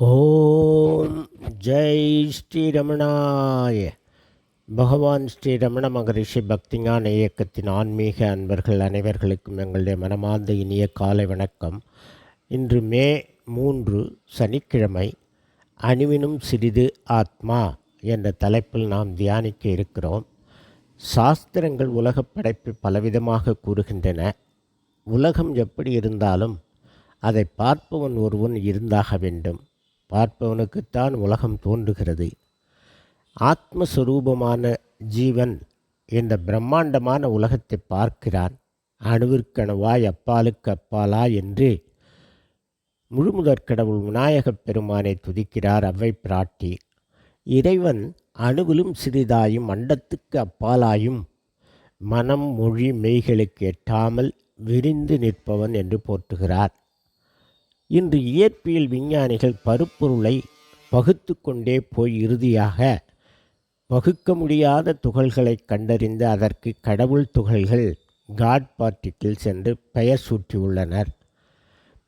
ஓம் ஜெய் ஸ்ரீரமணாய பகவான் ஸ்ரீ ரமண மகரிஷி பக்திஞான இயக்கத்தின் ஆன்மீக அன்பர்கள் அனைவர்களுக்கும் எங்களுடைய மனமார்ந்த இனிய காலை வணக்கம். இன்று மே மூன்று சனிக்கிழமை அணுவினும் சிறிது ஆத்மா என்ற தலைப்பில் நாம் தியானிக்க இருக்கிறோம். சாஸ்திரங்கள் உலகப் படைப்பை பலவிதமாக கூறுகின்றன. உலகம் எப்படி இருந்தாலும் அதை பார்ப்பவன் ஒருவன் இருந்தாக வேண்டும். பார்ப்பவனுக்குத்தான் உலகம் தோன்றுகிறது. ஆத்மஸ்வரூபமான ஜீவன் இந்த பிரம்மாண்டமான உலகத்தை பார்க்கிறான். அணுவிற்கணுவாய் அப்பாலுக்கு அப்பாலா என்று முழுமுதற் கடவுள் விநாயகப் பெருமானை துதிக்கிறார் அவ்வை பிராட்டி. இறைவன் அணுவிலும் சிறிதாயும் அண்டத்துக்கு அப்பாலாயும் மனம் மொழி மெய்களுக்கு எட்டாமல் விரிந்து நிற்பவன் என்று போற்றுகிறார். இன்று இயற்பியல் விஞ்ஞானிகள் பருப்பொருளை பகுத்து கொண்டே போய் இறுதியாக பகுக்க முடியாத துகள்களை கண்டறிந்து அதற்கு கடவுள் துகள்கள் காட் பார்ட்டிகிள்ஸ் என்று பெயர் சூட்டியுள்ளனர்.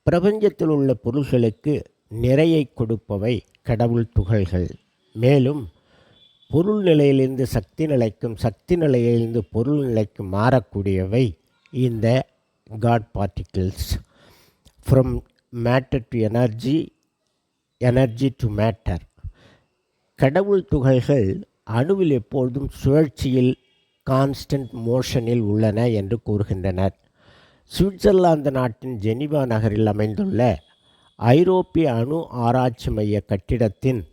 பிரபஞ்சத்தில் உள்ள பொருள்களுக்கு நிறையை கொடுப்பவை கடவுள் துகள்கள். மேலும் பொருள் நிலையிலிருந்து சக்தி நிலைக்கும் சக்தி நிலையிலிருந்து பொருள் நிலைக்கும் மாறக்கூடியவை இந்த god particles from matter to energy energy to matter கடவுள் துகள்கள் அணுவில் எப்பொழுதும் சுழற்சியில் கான்ஸ்டன்ட் மோஷனில் உள்ளன என்று கூறுகின்றனர். சுவிட்சர்லாந்து நாட்டின் ஜெனிவா நகரில் அமைந்துள்ள ஐரோப்பிய அணு ஆராய்ச்சி மைய கட்டிடத்தின்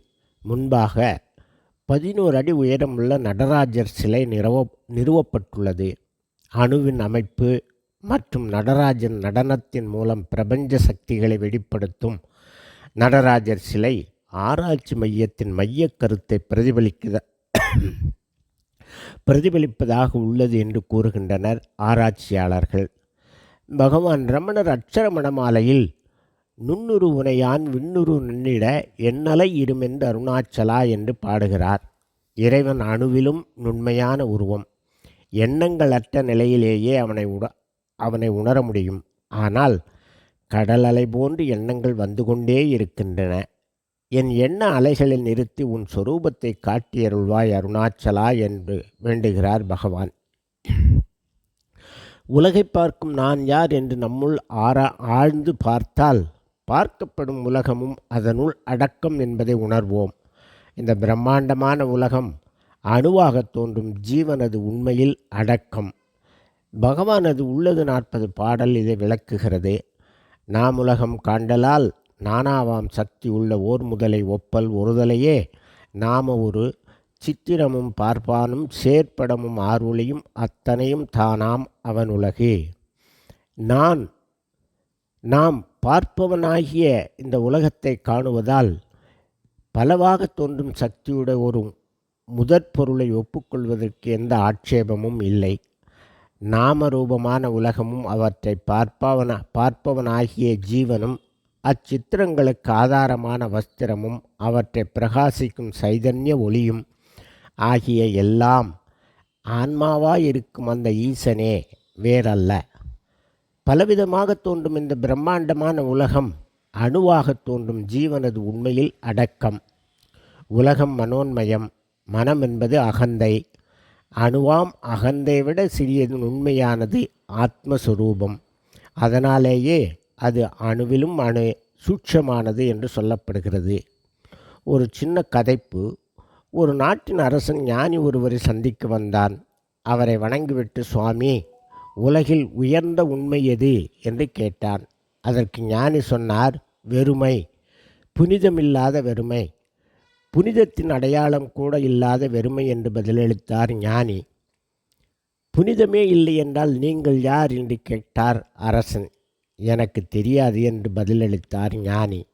முன்பாக பதினோரு அடி உயரமுள்ள நடராஜர் சிலை நிறுவ நிறுவப்பட்டுள்ளது. அணுவின் அமைப்பு மற்றும் நடராஜன் நடனத்தின் மூலம் பிரபஞ்ச சக்திகளை வெளிப்படுத்தும் நடராஜர் சிலை ஆராய்ச்சி மையத்தின் மையக் கருத்தை பிரதிபலிக்க பிரதிபலிப்பதாக உள்ளது என்று கூறுகின்றனர் ஆராய்ச்சியாளர்கள். பகவான் ரமணர் அட்சர மணமாலையில் நுண்ணுரு உனையான் விண்ணுரு நின்னிட எண்ணலை இருமென்று அருணாச்சலா என்று பாடுகிறார். இறைவன் அணுவிலும் நுண்மையான உருவம். எண்ணங்களற்ற நிலையிலேயே அவனை உட அவனை உணர முடியும். ஆனால் கடல் அலை போன்று எண்ணங்கள் வந்து கொண்டே இருக்கின்றன. என் எண்ண அலைகளை நிறுத்தி உன் சொரூபத்தை காட்டியருள்வாய் அருணாச்சலா என்று வேண்டுகிறார் பகவான். உலகை பார்க்கும் நான் யார் என்று நம்முள் ஆறா ஆழ்ந்து பார்த்தால் பார்க்கப்படும் உலகமும் அதனுள் அடக்கம் என்பதை உணர்வோம். இந்த பிரம்மாண்டமான உலகம் அணுவாக தோன்றும் ஜீவனது உண்மையில் அடக்கம். பகவானது உள்ளது நாற்பது பாடல் இதை விளக்குகிறது. நாம் உலகம் காண்டலால் நானாவாம் சக்தி உள்ள ஓர் முதலை ஒப்பல் ஒருதலையே. நாம ஒரு சித்திரமும் பார்ப்பானும் சேர்ப்படமும் ஆர்வொளியும் அத்தனையும் தானாம் அவன் உலகு. நான் நாம் பார்ப்பவனாகிய இந்த உலகத்தை காணுவதால் பலவாக தோன்றும் சக்தியுடைய ஒரு முதற் பொருளை ஒப்புக்கொள்வதற்கு எந்த ஆட்சேபமும் இல்லை. நாமரூபமான உலகமும் அவற்றை பார்ப்பவன பார்ப்பவனாகிய ஜீவனும் அச்சித்திரங்களுக்கு ஆதாரமான வஸ்திரமும் அவற்றை பிரகாசிக்கும் சைதன்ய ஒளியும் ஆகிய எல்லாம் ஆன்மாவாய் இருக்கும் அந்த ஈசனே வேறல்ல. பலவிதமாக தோன்றும் இந்த பிரம்மாண்டமான உலகம் அணுவாக தோன்றும் ஜீவனது உண்மையில் அடக்கம். உலகம் மனோன்மயம் மனம் என்பது அகந்தை. அணுவாம் அகந்தை விட சிறியது உண்மையானது ஆத்மஸ்வரூபம். அதனாலேயே அது அணுவிலும் அணு சூட்சமானது என்று சொல்லப்படுகிறது. ஒரு சின்ன கதைப்பு. ஒரு நாட்டின் அரசன் ஞானி ஒருவரை சந்திக்க வந்தான். அவரை வணங்கிவிட்டு சுவாமி உலகில் உயர்ந்த உண்மை எது? என்று கேட்டான். அதற்கு ஞானி சொன்னார் வெறுமை. புனிதமில்லாத வெறுமை. புனிதத்தின் அடையாளம் கூட இல்லாத வெறுமை என்று பதிலளித்தார் ஞானி. புனிதமே இல்லை என்றால் நீங்கள் யார் என்று கேட்டார் அரசன். எனக்கு தெரியாது என்று பதிலளித்தார் ஞானி.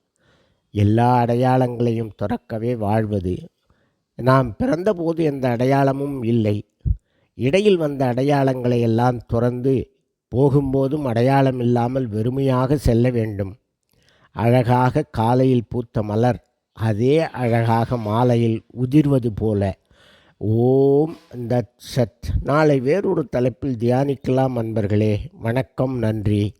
எல்லா அடையாளங்களையும் துறக்கவே வாழ்வது. நாம் பிறந்தபோது எந்த அடையாளமும் இல்லை. இடையில் வந்த அடையாளங்களை எல்லாம் துறந்து போகும்போதும் அடையாளம் இல்லாமல் வெறுமையாக செல்ல வேண்டும். அழகாக காலையில் பூத்த மலர் அதே அழகாக மாலையில் உதிர்வது போல. ஓம் தத் சத். நாளை வேறொரு தலைப்பில் தியானிக்கலாம் அன்பர்களே. வணக்கம் நன்றி.